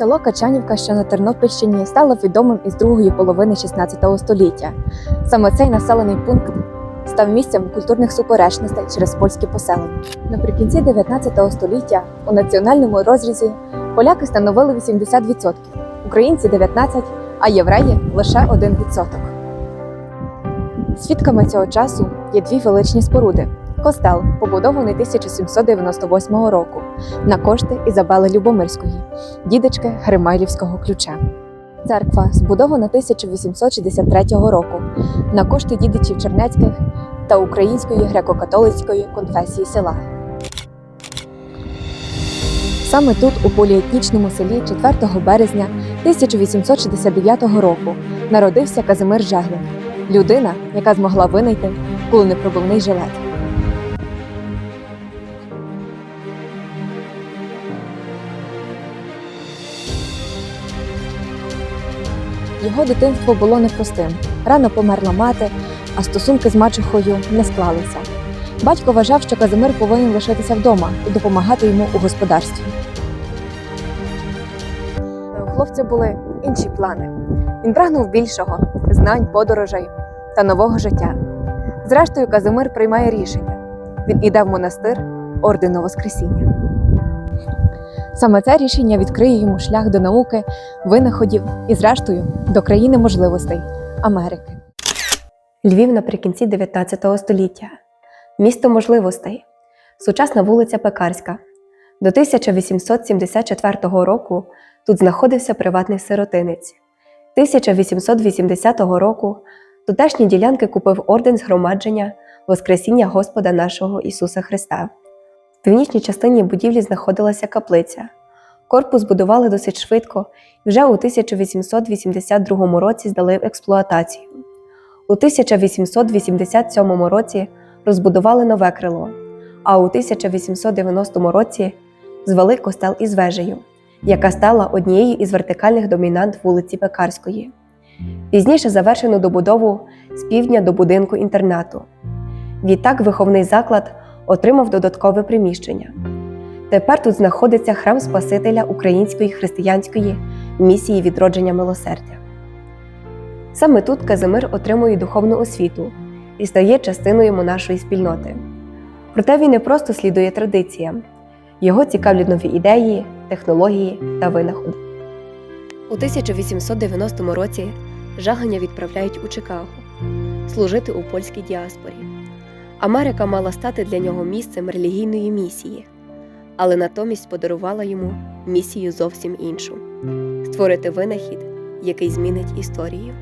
Село Качанівка, що на Тернопільщині, стало відомим із другої половини 16 століття. Саме цей населений пункт став місцем культурних суперечностей через польські поселення. Наприкінці 19 століття у національному розрізі поляки становили 80%, українці 19%, а євреї лише 1%. Свідками цього часу є дві величні споруди. Костел, побудований 1798 року, на кошти Ізабели Любомирської, дідечки Гримайлівського ключа. Церква збудована 1863 року на кошти дідичів Чернецьких та Української греко-католицької конфесії села. Саме тут, у поліетнічному селі 4 березня 1869 року, народився Казимир Жеглин, людина, яка змогла винайти куленепробивний жилет. Його дитинство було непростим. Рано померла мати, а стосунки з мачухою не склалися. Батько вважав, що Казимир повинен лишитися вдома і допомагати йому у господарстві. У хлопця були інші плани. Він прагнув більшого знань, подорожей та нового життя. Зрештою, Казимир приймає рішення. Він іде в монастир ордену Воскресіння. Саме це рішення відкриє йому шлях до науки, винаходів і, зрештою, до країни можливостей Америки. Львів наприкінці 19 століття. Місто можливостей. Сучасна вулиця Пекарська. До 1874 року тут знаходився приватний сиротинець. 1880 року тутешні ділянки купив орден згромадження Воскресіння Господа нашого Ісуса Христа. Північній частині будівлі знаходилася каплиця. Корпус будували досить швидко і вже у 1882 році здали в експлуатацію. У 1887 році розбудували нове крило, а у 1890 році звели костел із вежею, яка стала однією із вертикальних домінант вулиці Пекарської. Пізніше завершено добудову з півдня до будинку інтернату. Відтак виховний заклад отримав додаткове приміщення. Тепер тут знаходиться храм Спасителя Української християнської місії відродження милосердя. Саме тут Казимир отримує духовну освіту і стає частиною монашої спільноти. Проте він не просто слідує традиціям, його цікавлять нові ідеї, технології та винаходи. У 1890 році Жаганя відправляють у Чикаго служити у польській діаспорі. Америка мала стати для нього місцем релігійної місії, але натомість подарувала йому місію зовсім іншу створити винахід, який змінить історію.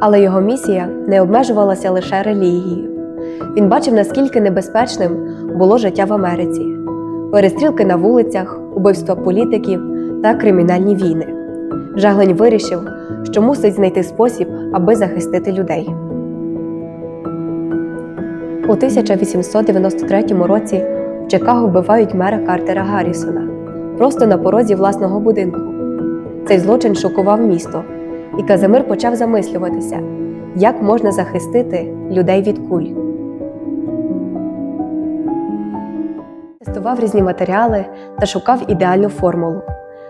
Але його місія не обмежувалася лише релігією. Він бачив, наскільки небезпечним було життя в Америці, перестрілки на вулицях, убивства політиків та кримінальні війни. Жаглень вирішив, що мусить знайти спосіб, аби захистити людей. У 1893 році в Чикаго вбивають мера Картера Гаррісона просто на порозі власного будинку. Цей злочин шокував місто, і Казимир почав замислюватися, як можна захистити людей від куль. Тестував різні матеріали та шукав ідеальну формулу.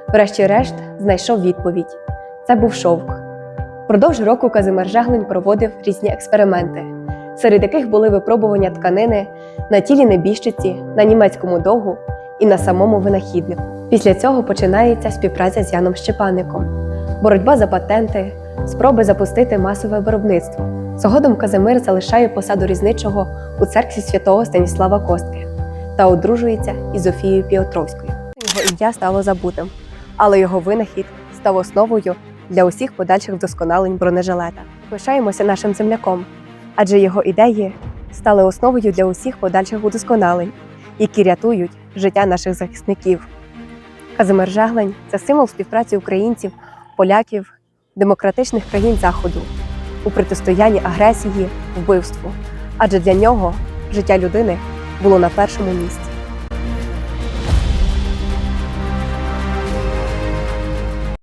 Врешті-решт знайшов відповідь: це був шовк. Впродовж року Казимир Жаглин проводив різні експерименти, серед яких були випробування тканини на тілі небіжчиці, на німецькому догу і на самому винахіднику. Після цього починається співпраця з Яном Щепанником, боротьба за патенти, спроби запустити масове виробництво. Згодом Казимир залишає посаду різничого у церкві святого Станіслава Костки та одружується із Зофією Піотровською. Його ім'я стало забутим, але його винахід став основою для усіх подальших вдосконалень бронежилета. Пишаємося нашим земляком, адже його ідеї стали основою для усіх подальших удосконалень, які рятують життя наших захисників. Казимир Жаглень це символ співпраці українців, поляків, демократичних країн Заходу у протистоянні агресії, вбивству, адже для нього життя людини було на першому місці.